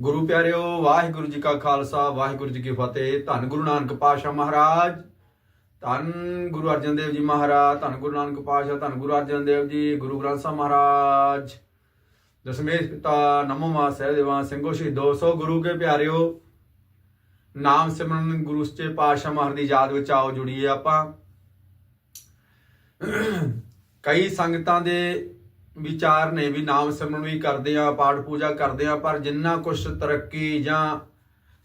ਗੁਰੂ ਪਿਆਰਿਓ, ਵਾਹਿਗੁਰੂ ਜੀ ਕਾ ਖਾਲਸਾ, ਵਾਹਿਗੁਰੂ ਜੀ ਕੀ ਫਤਿਹ। ਧੰਨ ਗੁਰੂ ਨਾਨਕ ਪਾਤਸ਼ਾਹ ਮਹਾਰਾਜ। ਧੰਨ ਗੁਰੂ ਅਰਜਨ ਦੇਵ ਜੀ ਮਹਾਰਾਜ, ਧੰਨ ਗੁਰੂ ਨਾਨਕ ਪਾਤਸ਼ਾਹ, ਧੰਨ ਗੁਰੂ ਅਰਜਨ ਦੇਵ ਜੀ, ਗੁਰੂ ਗ੍ਰੰਥ ਸਾਹਿਬ ਮਹਾਰਾਜ। ਦਸਮੇਸ਼ ਪਿਤਾ ਨਮੋ ਮਾ ਸਹਿਦੇਵਾ ਸਿੰਘੋ ਸ਼ਹੀਦੋ। ਸੋ ਗੁਰੂ ਕੇ ਪਿਆਰਿਓ, ਨਾਮ ਸਿਮਰਨ ਗੁਰੂ ਸੱਚੇ ਪਾਤਸ਼ਾਹ ਮਹਾਰਾਜ ਦੀ ਯਾਦ ਵਿੱਚ ਆਓ, ਜੁੜੀਏ ਆਪਾਂ। ਕਈ ਸੰਗਤਾਂ ਦੇ ਵਿਚਾਰ ਨੇ ਵੀ ਨਾਮ ਸਿਮਰਨ ਵੀ ਕਰਦੇ ਆ, ਪਾਠ ਪੂਜਾ ਕਰਦੇ ਆ, ਪਰ ਜਿੰਨਾ ਕੁਛ ਤਰੱਕੀ ਜਾਂ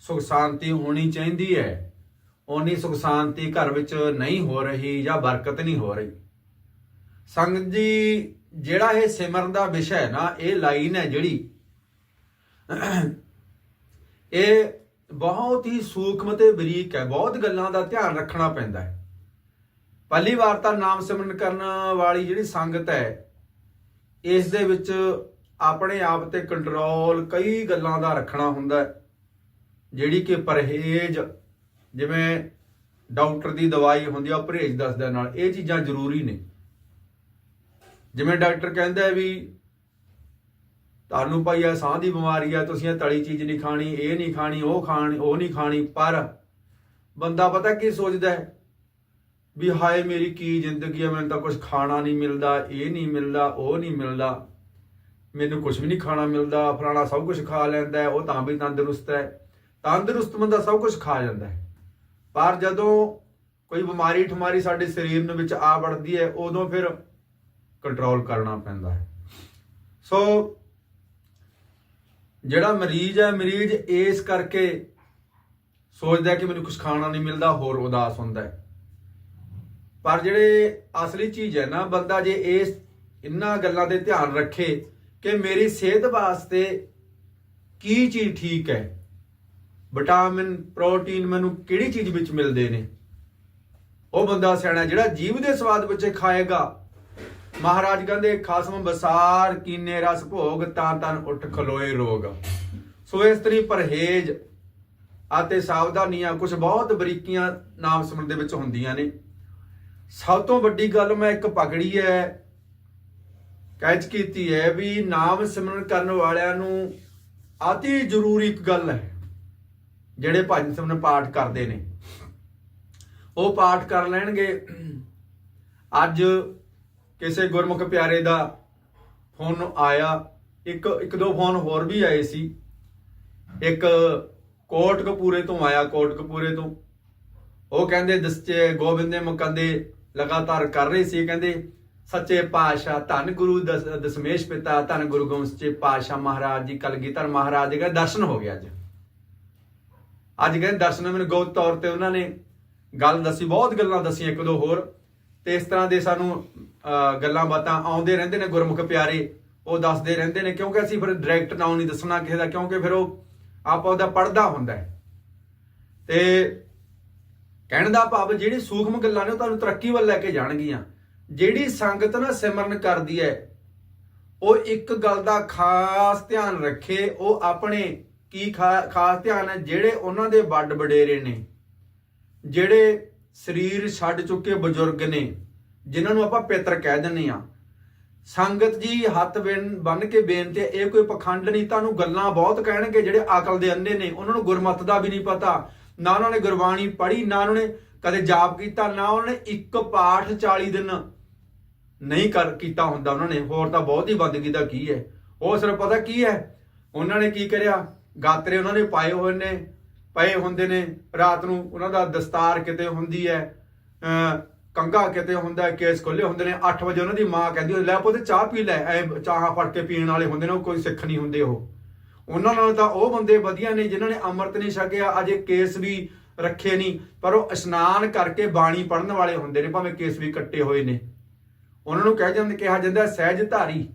ਸੁਖ ਸ਼ਾਂਤੀ ਹੋਣੀ ਚਾਹੀਦੀ ਹੈ ਉਨੀ ਸੁਖ ਸ਼ਾਂਤੀ ਘਰ ਵਿੱਚ ਨਹੀਂ ਹੋ ਰਹੀ ਜਾਂ ਬਰਕਤ ਨਹੀਂ ਹੋ ਰਹੀ। ਸੰਗਤ ਜੀ, ਜਿਹੜਾ ਇਹ ਸਿਮਰਨ ਦਾ ਵਿਸ਼ਾ ਹੈ ਨਾ, ਇਹ ਲਾਈਨ ਹੈ ਜਿਹੜੀ, ਇਹ ਬਹੁਤ ਹੀ ਸੂਖਮ ਤੇ ਬਰੀਕ ਹੈ, ਬਹੁਤ ਗੱਲਾਂ ਦਾ ਧਿਆਨ ਰੱਖਣਾ ਪੈਂਦਾ ਹੈ। ਪਹਿਲੀ ਵਾਰ ਤਾਂ ਨਾਮ ਸਿਮਰਨ ਕਰਨ ਵਾਲੀ ਜਿਹੜੀ ਸੰਗਤ ਹੈ ਇਸ ਦੇ ਵਿੱਚ ਆਪਣੇ ਆਪ ਤੇ ਕੰਟਰੋਲ ਕਈ ਗੱਲਾਂ ਦਾ ਰੱਖਣਾ ਹੁੰਦਾ ਜਿਹੜੀ ਕਿ ਪਰਹੇਜ਼, ਜਿਵੇਂ ਡਾਕਟਰ ਦੀ ਦਵਾਈ ਹੁੰਦੀ ਆ, ਉਹ ਪਰਹੇਜ਼ ਦੱਸਦਾ ਨਾਲ। ਇਹ ਚੀਜ਼ਾਂ ਜ਼ਰੂਰੀ ਨੇ। ਜਿਵੇਂ ਡਾਕਟਰ ਕਹਿੰਦਾ ਵੀ, ਤੁਹਾਨੂੰ ਭਾਈ ਆ ਸਾਹ ਦੀ ਬਿਮਾਰੀ ਆ, ਤੁਸੀਂ ਇਹ ਤਲੀ ਚੀਜ਼ ਨਹੀਂ ਖਾਣੀ, ਇਹ ਨਹੀਂ ਖਾਣੀ, ਉਹ ਖਾਣੀ, ਉਹ ਨਹੀਂ ਖਾਣੀ, ਪਰ ਬੰਦਾ ਪਤਾ ਕੀ ਸੋਚਦਾ ਹੈ? ਵੀ ਹਾਏ ਮੇਰੀ ਕੀ ਜ਼ਿੰਦਗੀ ਆ, ਮੈਨੂੰ ਤਾਂ ਕੁਝ ਖਾਣਾ ਨਹੀਂ ਮਿਲਦਾ, ਇਹ ਨਹੀਂ ਮਿਲਦਾ, ਉਹ ਨਹੀਂ ਮਿਲਦਾ। ਮੈਨੂੰ ਕੁਝ ਵੀ ਨਹੀਂ ਖਾਣਾ ਮਿਲਦਾ, ਫਲਾਣਾ ਸਭ ਕੁਝ ਖਾ ਲੈਂਦਾ ਉਹ ਤਾਂ ਵੀ ਤੰਦਰੁਸਤ ਹੈ। ਤੰਦਰੁਸਤ ਬੰਦਾ ਸਭ ਕੁਝ ਖਾ ਜਾਂਦਾ ਹੈ। ਪਰ ਜਦੋਂ ਕੋਈ ਬਿਮਾਰੀ ਠਮਾਰੀ ਸਾਡੇ ਸਰੀਰ ਨੂੰ ਵਿੱਚ ਆ ਵੜਦੀ ਹੈ, ਉਦੋਂ ਫਿਰ ਕੰਟਰੋਲ ਕਰਨਾ ਪੈਂਦਾ ਹੈ। ਸੋ ਜਿਹੜਾ ਮਰੀਜ਼ ਹੈ, ਮਰੀਜ਼ ਇਸ ਕਰਕੇ ਸੋਚਦਾ ਕਿ ਮੈਨੂੰ ਕੁਝ ਖਾਣਾ ਨਹੀਂ ਮਿਲਦਾ, ਹੋਰ ਉਦਾਸ ਹੁੰਦਾ ਹੈ। ਪਰ ਜਿਹੜੇ ਅਸਲੀ ਚੀਜ਼ ਹੈ ਨਾ, ਬੰਦਾ ਜੇ ਇਸ ਇੰਨਾ ਗੱਲਾਂ 'ਤੇ ਧਿਆਨ ਰੱਖੇ ਕਿ ਮੇਰੀ ਸਿਹਤ ਵਾਸਤੇ ਕੀ ਚੀਜ਼ ਠੀਕ ਹੈ, ਵਿਟਾਮਿਨ, ਪ੍ਰੋਟੀਨ ਮੈਨੂੰ ਕਿਹੜੀ ਚੀਜ਼ ਵਿੱਚ ਮਿਲਦੇ ਨੇ? ਉਹ ਬੰਦਾ ਸਿਆਣਾ ਜਿਹੜਾ ਜੀਵ ਦੇ ਸਵਾਦ ਵਿੱਚ ਖਾਏਗਾ। ਮਹਾਰਾਜ ਕਹਿੰਦੇ, ਖਾਸਮ ਬਸਾਰ ਕੀਨੇ ਰਸ ਭੋਗ, ਤਾਂ ਤਨ ਉੱਠ ਖਲੋਏ ਰੋਗ। ਸੋ ਇਸ ਤਰੀ ਪਰਹੇਜ ਅਤੇ ਸਾਵਧਾਨੀਆਂ ਕੁਝ ਬਹੁਤ ਬਰੀਕੀਆਂ ਨਾਮ ਸਿਮਰਨ ਦੇ ਵਿੱਚ ਹੁੰਦੀਆਂ ਨੇ। ਸਭ ਤੋਂ ਵੱਡੀ ਗੱਲ ਮੈਂ ਇੱਕ ਪਕੜੀ ਹੈ ਕੈਚ ਕੀਤੀ ਹੈ ਵੀ ਨਾਮ ਸਿਮਰਨ ਕਰਨ ਵਾਲਿਆਂ ਨੂੰ ਅਤੀ ਜ਼ਰੂਰੀ ਇੱਕ ਗੱਲ ਹੈ, ਜਿਹੜੇ ਭਜਨ ਸਿਮਰਨ ਪਾਠ ਕਰਦੇ ਨੇ। ਉਹ ਪਾਠ ਕਰ ਲੈਣਗੇ। ਅੱਜ ਕਿਸੇ ਗੁਰਮੁਖ ਪਿਆਰੇ ਦਾ ਫੋਨ ਆਇਆ, ਇੱਕ ਇੱਕ ਦੋ ਫੋਨ ਹੋਰ ਵੀ ਆਏ ਸੀ। ਇੱਕ ਕੋਟ ਕਪੂਰੇ ਤੋਂ ਆਇਆ ਕੋਟ ਕਪੂਰੇ ਤੋਂ। ਉਹ ਕਹਿੰਦੇ ਦਸਚੇ ਗੋਬਿੰਦ ਦੇ ਮੁਕੰਦੇ ਲਗਾਤਾਰ ਕਰ ਰਹੇ ਸੀ ਕਹਿੰਦੇ ਸੱਚੇ ਪਾਤਸ਼ਾਹ ਧੰਨ ਗੁਰੂ ਦਸਮੇਸ਼ ਪਿਤਾ ਧੰਨ ਗੁਰੂ ਗੋਬਿੰਦ ਸੱਚੇ ਪਾਤਸ਼ਾਹ ਮਹਾਰਾਜ ਜੀ ਕਲਗੀਧਰ ਮਹਾਰਾਜ ਜੀ ਦਾ ਦਰਸ਼ਨ ਹੋ ਗਿਆ ਅੱਜ। ਅੱਜ ਕਹਿੰਦੇ ਦਰਸ਼ਨ ਮੈਨੂੰ ਗੌਤ ਤੌਰ ਤੇ ਉਹਨਾਂ ਨੇ ਗੱਲ ਦੱਸੀ ਬਹੁਤ ਗੱਲਾਂ ਦੱਸੀਆਂ ਇੱਕ ਦੋ ਹੋਰ। ਤੇ ਇਸ ਤਰ੍ਹਾਂ ਦੇ ਸਾਨੂੰ ਅਹ, ਗੱਲਾਂ ਬਾਤਾਂ ਆਉਂਦੇ ਰਹਿੰਦੇ ਨੇ ਗੁਰਮੁਖ ਪਿਆਰੇ ਉਹ ਦੱਸਦੇ ਰਹਿੰਦੇ ਨੇ ਕਿਉਂਕਿ ਅਸੀਂ ਫਿਰ ਡਾਇਰੈਕਟ ਨਾਮ ਨਹੀਂ ਦੱਸਣਾ ਕਿਸੇ ਦਾ ਕਿਉਂਕਿ ਫਿਰ ਉਹ ਆਪਾਂ ਉਹਦਾ ਪੜਦਾ ਹੁੰਦਾ ਹੈ। ਤੇ ਕਹਿਣ ਦਾ ਭਾਵ ਜਿਹੜੀ ਸੂਖਮ ਗੱਲਾਂ ਨੇ ਉਹ ਤੁਹਾਨੂੰ ਤਰੱਕੀ ਵੱਲ ਲੈ ਕੇ ਜਾਣਗੀਆਂ। ਜਿਹੜੀ ਸੰਗਤ ਨਾ ਸਿਮਰਨ ਕਰਦੀ ਹੈ ਉਹ ਇੱਕ ਗੱਲ ਦਾ ਖਾਸ ਧਿਆਨ ਰੱਖੇ ਉਹ ਆਪਣੇ ਕੀ ਖਾ- ਖਾਸ ਧਿਆਨ ਹੈ ਜਿਹੜੇ ਉਹਨਾਂ ਦੇ ਵੱਡ ਵਡੇਰੇ ਨੇ ਜਿਹੜੇ ਸਰੀਰ ਛੱਡ ਚੁੱਕੇ ਬਜ਼ੁਰਗ ਨੇ ਜਿਨ੍ਹਾਂ ਨੂੰ ਆਪਾਂ ਪਿੱਤਰ ਕਹਿ ਦਿੰਦੇ ਆ ਸੰਗਤ ਜੀ ਹੱਥ ਬੰਨ ਕੇ ਬੇਨਤੀ ਹੈ, ਇਹ ਕੋਈ ਪਖੰਡ ਨਹੀਂ ਤੁਹਾਨੂੰ ਗੱਲਾਂ ਬਹੁਤ ਕਹਿਣਗੇ ਜਿਹੜੇ ਅਕਲ ਦੇ ਅੰਨੇ ਨੇ ਉਹਨਾਂ ਨੂੰ ਗੁਰਮਤ ਦਾ ਵੀ ਨਹੀਂ ਪਤਾ। ਨਾ ਉਹਨਾਂ ਨੇ ਗੁਰਬਾਣੀ ਪੜ੍ਹੀ, ਨਾ ਉਹਨਾਂ ਨੇ ਕਦੇ ਜਾਪ ਕੀਤਾ, ਨਾ ਉਹਨਾਂ ਨੇ ਇੱਕ ਪਾਠ 40 ਦਿਨ ਨਹੀਂ ਕਰ ਕੀਤਾ ਹੁੰਦਾ ਉਹਨਾਂ ਨੇ। ਹੋਰ ਤਾਂ ਬਹੁਤ ਹੀ ਬੰਦਗੀ ਦਾ ਕੀ ਹੈ? ਉਹ ਸਿਰਫ ਪਤਾ ਕੀ ਹੈ? ਉਹਨਾਂ ਨੇ ਕੀ ਕਰਿਆ? ਗਾਤਰੇ ਉਹਨਾਂ ਨੇ ਪਾਏ ਹੋਏ ਨੇ, ਪਏ ਹੁੰਦੇ ਨੇ। ਰਾਤ ਨੂੰ ਉਹਨਾਂ ਦਾ ਦਸਤਾਰ ਕਿਤੇ ਹੁੰਦੀ ਹੈ, ਅਹ ਕੰਗਾ ਕਿਤੇ ਹੁੰਦਾ ਕੇਸ ਖੁੱਲੇ ਹੁੰਦੇ ਨੇ। 8 ਵਜੇ ਉਹਨਾਂ ਦੀ ਮਾਂ ਕਹਿੰਦੀ ਲੈ ਪੁੱਤ ਚਾਹ ਪੀ ਲੈ, ਐ ਚਾਹਾਂ ਫੜ ਕੇ ਪੀਣ ਵਾਲੇ ਹੁੰਦੇ ਨੇ, ਉਹ ਕੋਈ ਸਿੱਖ ਨਹੀਂ ਹੁੰਦੇ ਉਹ। ਉਹਨਾਂ ਨਾਲ ਤਾਂ ਉਹ ਬੰਦੇ ਵਧੀਆ ਨੇ ਜਿਨ੍ਹਾਂ ਨੇ ਅੰਮ੍ਰਿਤ ਨਹੀਂ ਛਕਿਆ, ਅਜੇ ਕੇਸ ਵੀ ਰੱਖੇ ਨਹੀਂ, ਪਰ ਉਹ ਇਸ਼ਨਾਨ ਕਰਕੇ ਬਾਣੀ ਪੜਨ ਵਾਲੇ ਹੁੰਦੇ ਨੇ, ਭਾਵੇਂ ਕੇਸ ਵੀ ਕੱਟੇ ਹੋਏ ਨੇ। ਉਹਨਾਂ ਨੂੰ ਕਹਿ ਜਾਂਦੇ ਕਿਹਾ ਜਾਂਦਾ ਸਹਿਜ ਧਾਰੀ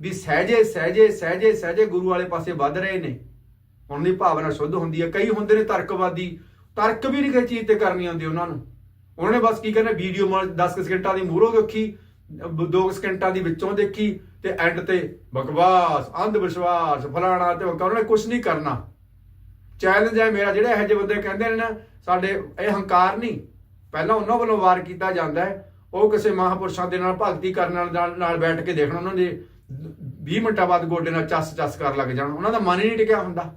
ਵੀ ਸਹਿਜੇ ਸਹਿਜੇ ਸਹਿਜੇ ਸਹਿਜੇ ਗੁਰੂ ਵਾਲੇ ਪਾਸੇ ਵੱਧ ਰਹੇ ਨੇ। ਉਹਨਾਂ ਦੀ ਭਾਵਨਾ ਸ਼ੁੱਧ ਹੁੰਦੀ ਹੈ। ਕਈ ਹੁੰਦੇ ਨੇ ਤਰਕਵਾਦੀ। ਤਰਕ ਵੀ ਨਹੀਂ ਕਿਸੇ ਚੀਜ਼ ਤੇ ਕਰਨੀ ਆਉਂਦੀ ਉਹਨਾਂ ਨੂੰ। ਉਹਨਾਂ ਨੇ ਬਸ ਕੀ ਕਰਨਾ, ਵੀਡੀਓ ਮਾਰ 10 ਸਕਿੰਟਾਂ ਦੀ ਮੂਹਰੋਂ ਦੇਖੀ। 2 ਸਕਿੰਟਾਂ ਦੀ ਵਿੱਚੋਂ ਦੇਖੀ ਤੇ ਐਂਡ ਤੇ ਬਕਵਾਸ, ਅੰਧ ਵਿਸ਼ਵਾਸ, ਫਲਾਣਾ ਤੇ ਉਹਨਾਂ ਨੇ ਕੁਝ ਨਹੀਂ ਕਰਨਾ। ਚੈਲੰਜ ਹੈ ਮੇਰਾ ਜਿਹੜੇ ਇਹੋ ਜਿਹੇ ਬੰਦੇ ਕਹਿੰਦੇ ਨੇ ਨਾ, ਸਾਡੇ ਇਹ ਹੰਕਾਰ ਨਹੀਂ। ਪਹਿਲਾਂ ਉਹਨਾਂ ਵੱਲੋਂ ਵਾਰ ਕੀਤਾ ਜਾਂਦਾ ਹੈ। ਉਹ ਕਿਸੇ ਮਹਾਪੁਰਸ਼ਾਂ ਦੇ ਨਾਲ ਭਗਤੀ ਕਰਨ ਨਾਲ ਨਾਲ ਬੈਠ ਕੇ ਦੇਖਣਾ, ਉਹਨਾਂ ਦੇ 20 ਮਿੰਟਾਂ ਬਾਅਦ ਗੋਡੇ ਨਾਲ ਚੱਸ ਚੱਸ ਕਰਨ ਲੱਗ ਜਾਣ। ਉਹਨਾਂ ਦਾ ਮਨ ਹੀ ਨਹੀਂ ਟਿਕਿਆ ਹੁੰਦਾ।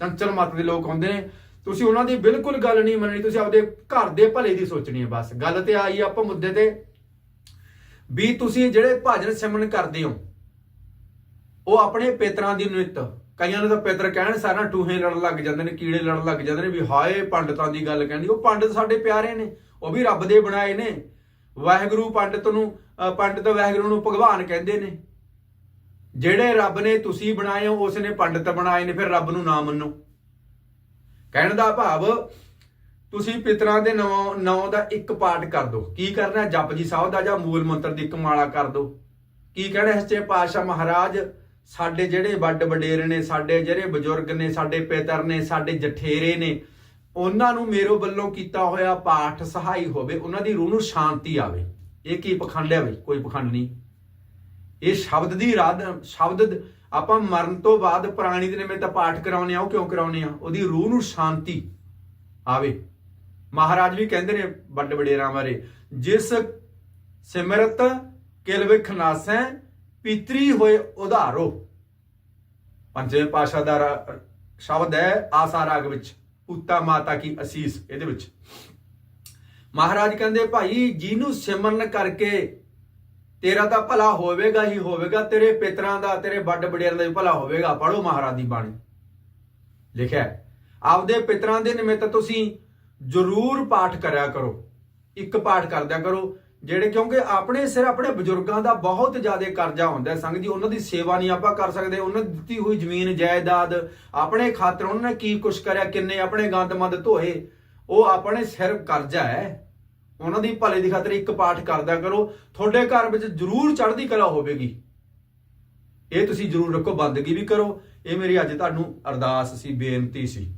ਚੰਚਲ ਮਤ ਦੇ ਲੋਕ ਹੁੰਦੇ ਨੇ। ਤੁਸੀਂ ਉਹਨਾਂ ਦੀ ਬਿਲਕੁਲ ਗੱਲ ਨਹੀਂ ਮੰਨਣੀ, ਤੁਸੀਂ ਆਪਦੇ ਘਰ ਦੇ ਭਲੇ ਦੀ ਸੋਚਣੀ ਹੈ ਬਸ। ਗੱਲ ਤੇ ਆਈ ਆਪਾਂ ਮੁੱਦੇ ਤੇ। ਵੀ ਤੁਸੀਂ ਜਿਹੜੇ ਭਜਨ ਸਿਮਰਨ ਕਰਦੇ ਹੋ ਉਹ ਆਪਣੇ ਪੇਤਰਾਂ ਦੀ ਨਿਤ। ਕਈਆਂ ਨੂੰ ਤਾਂ ਪੇਤਰ ਕਹਿਣ ਸਾਰਾ ਟੂਹੇ ਲੜਨ ਲੱਗ ਜਾਂਦੇ ਨੇ ਕੀੜੇ ਲੜਨ ਲੱਗ ਜਾਂਦੇ ਨੇ ਵੀ ਹਾਏ ਪੰਡਤਾਂ ਦੀ ਗੱਲ ਕਹਿੰਦੀ। ਉਹ ਪੰਡਤ ਸਾਡੇ ਪਿਆਰੇ ਨੇ ਉਹ ਵੀ ਰੱਬ ਦੇ ਬਣਾਏ ਨੇ। ਵਾਹਿਗੁਰੂ ਪੰਡਤ ਨੂੰ ਅ, ਪੰਡਤ ਵਾਹਿਗੁਰੂ ਨੂੰ ਭਗਵਾਨ ਕਹਿੰਦੇ ਨੇ। ਜਿਹੜੇ ਰੱਬ ਨੇ ਤੁਸੀਂ ਬਣਾਏ ਹੋ ਉਸ ਨੇ ਪੰਡਤ ਬਣਾਏ ਨੇ ਫਿਰ ਰੱਬ ਨੂੰ ਨਾ ਮੰਨੋ। ਕਹਿਣ ਦਾ ਭਾਵ ਤੁਸੀਂ ਪਿਤਰਾਂ ਦੇ ਨਾਂ ਨਾਂ ਦਾ ਇੱਕ ਪਾਠ ਕਰ ਦਿਓ। ਕੀ ਕਰਨਾ? ਜਪ ਜੀ ਸਾਹਿਬ ਦਾ ਜਾਂ ਮੂਲ ਮੰਤਰ ਦੀ ਇੱਕ ਮਾਲਾ ਕਰ ਦਿਓ। ਕੀ ਕਹਿਣਾ ਸੱਚੇ ਪਾਤਸ਼ਾਹ ਮਹਾਰਾਜ? ਸਾਡੇ ਜਿਹੜੇ ਵੱਡ ਵਡੇਰੇ ਨੇ, ਸਾਡੇ ਜਿਹੜੇ ਬਜ਼ੁਰਗ ਨੇ, ਸਾਡੇ ਪਿਤਰ ਨੇ, ਸਾਡੇ ਜਠੇਰੇ ਨੇ, ਉਹਨਾਂ ਨੂੰ ਮੇਰੇ ਵੱਲੋਂ ਕੀਤਾ ਹੋਇਆ ਪਾਠ ਸਹਾਈ ਹੋਵੇ, ਉਹਨਾਂ ਦੀ ਰੂਹ ਨੂੰ ਸ਼ਾਂਤੀ ਆਵੇ। ਇਹ ਕੀ ਪਖੰਡ ਹੈ ਬਈ? ਕੋਈ ਪਖੰਡ ਨਹੀਂ। ਇਹ ਸ਼ਬਦ ਦੀ ਰਾਧ ਸ਼ਬਦ ਆਪਾਂ ਮਰਨ ਤੋਂ ਬਾਅਦ ਪ੍ਰਾਣੀ ਦੇ ਨਿਮਿਤ ਪਾਠ ਕਰਾਉਨੇ ਆ ਉਹ ਕਿਉਂ ਕਰਾਉਨੇ ਆ ਉਹਦੀ ਰੂਹ ਨੂੰ ਸ਼ਾਂਤੀ ਆਵੇ। ਮਹਾਰਾਜ ਵੀ ਕਹਿੰਦੇ ਨੇ ਵੱਡ ਵਡੇਰਾਂ ਬਾਰੇ, ਜਿਸ ਸਿਮਰਤ ਕਿਲ ਵਿਖ ਨਾਸੈ, ਪਿਤਰੀ ਹੋਏ ਉਧਾਰੋ। ਪੰਜਵੇਂ ਪਾਸ਼ਾ ਦਾ ਸ਼ਬਦ ਹੈ ਆਸਾ ਰਾਗ ਵਿੱਚ, ਪੁੱਤਾ ਮਾਤਾ ਕੀ ਅਸੀਸ, ਇਹਦੇ ਵਿੱਚ। ਮਹਾਰਾਜ ਕਹਿੰਦੇ, ਭਾਈ, ਜਿਹਨੂੰ ਸਿਮਰਨ ਕਰਕੇ ਤੇਰਾ ਤਾਂ ਭਲਾ ਹੋਵੇਗਾ ਹੀ ਹੋਵੇਗਾ, ਤੇਰੇ ਪਿਤਰਾਂ ਦਾ, ਤੇਰੇ ਵੱਡ ਵਡੇਰਿਆਂ ਦਾ ਵੀ ਭਲਾ ਹੋਵੇਗਾ ਪੜੋ ਮਹਾਰਾਜ ਦੀ ਬਾਣੀ। ਲਿਖਿਆ ਆਪਦੇ ਪਿਤਰਾਂ ਦੇ ਨਿਮਿਤ ਤੁਸੀਂ ਜ਼ਰੂਰ ਪਾਠ ਕਰਿਆ ਕਰੋ। ਇੱਕ ਪਾਠ ਕਰਦਿਆ ਕਰੋ, ਜਿਹੜੇ ਕਿਉਂਕਿ ਆਪਣੇ ਸਿਰ ਆਪਣੇ ਬਜ਼ੁਰਗਾਂ ਦਾ ਬਹੁਤ ਜ਼ਿਆਦਾ ਕਰਜ਼ਾ ਹੁੰਦਾ ਹੈ। ਸੰਗ ਜੀ, ਉਹਨਾਂ ਦੀ ਸੇਵਾ ਨਹੀਂ ਆਪਾਂ ਕਰ ਸਕਦੇ। ਉਹਨਾਂ ਦੀ ਦਿੱਤੀ ਹੋਈ ਜ਼ਮੀਨ, ਜਾਇਦਾਦ, ਆਪਣੇ ਖਾਤਰ ਉਹਨਾਂ ਨੇ ਕੀ ਕੁਛ ਕਰਿਆ, ਕਿੰਨੇ ਆਪਣੇ ਗੰਦ ਮੰਦ ਧੋਏ, ਉਹ ਆਪਣੇ ਸਿਰ ਕਰਜ਼ਾ ਹੈ। ਉਹਨਾਂ ਦੀ ਭਲੇ ਦੀ ਖਾਤਰ ਇੱਕ ਪਾਠ ਕਰਦਿਆ ਕਰੋ। ਤੁਹਾਡੇ ਘਰ ਵਿੱਚ ਜ਼ਰੂਰ ਚੜ੍ਹਦੀ ਕਲਾ ਹੋਵੇਗੀ। ਇਹ ਤੁਸੀਂ ਜ਼ਰੂਰ ਰੱਖੋ, ਬੰਦਗੀ ਵੀ ਕਰੋ। ਇਹ ਮੇਰੀ ਅੱਜ ਤੁਹਾਨੂੰ ਅਰਦਾਸ ਸੀ, ਬੇਨਤੀ ਸੀ।